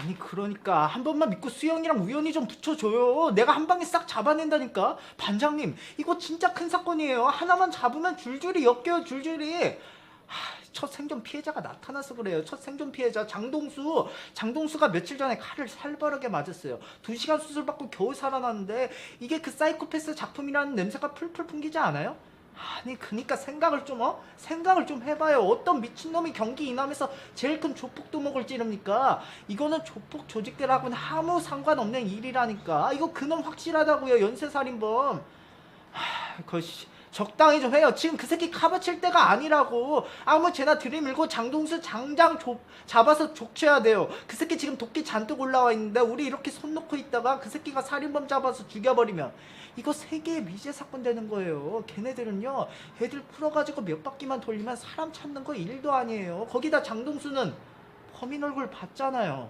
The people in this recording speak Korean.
아니 그러니까 한 번만 믿고 수영이랑 우연히 좀 붙여줘요. 내가 한 방에 싹 잡아낸다니까. 반장님 이거 진짜 큰 사건이에요. 하나만 잡으면 줄줄이 엮여요 줄줄이. 하, 첫 생존 피해자가 나타나서 그래요. 첫 생존 피해자 장동수. 장동수가 며칠 전에 칼을 살벌하게 맞았어요. 두 시간 수술 받고 겨우 살아났는데 이게 그 사이코패스 작품이라는 냄새가 풀풀 풍기지 않아요? 아니 그니까 생각을 좀 어? 생각을 좀 해봐요. 어떤 미친놈이 경기 이남에서 제일 큰 조폭 두목을 찌릅니까? 이거는 조폭 조직들하고는 아무 상관없는 일이라니까. 이거 그놈 확실하다고요 연쇄살인범. 하, 그 씨, 적당히 좀 해요 지금 그 새끼 카바 칠 때가 아니라고 아무 죄나 들이밀고 장동수 장장 조, 잡아서 족쳐야 돼요 그 새끼 지금 도끼 잔뜩 올라와 있는데 우리 이렇게 손 놓고 있다가 그 새끼가 살인범 잡아서 죽여버리면 이거 세계의 미제 사건 되는 거예요. 걔네들은요, 애들 풀어가지고 몇 바퀴만 돌리면 사람 찾는 거 일도 아니에요. 거기다 장동수는 범인 얼굴 봤잖아요.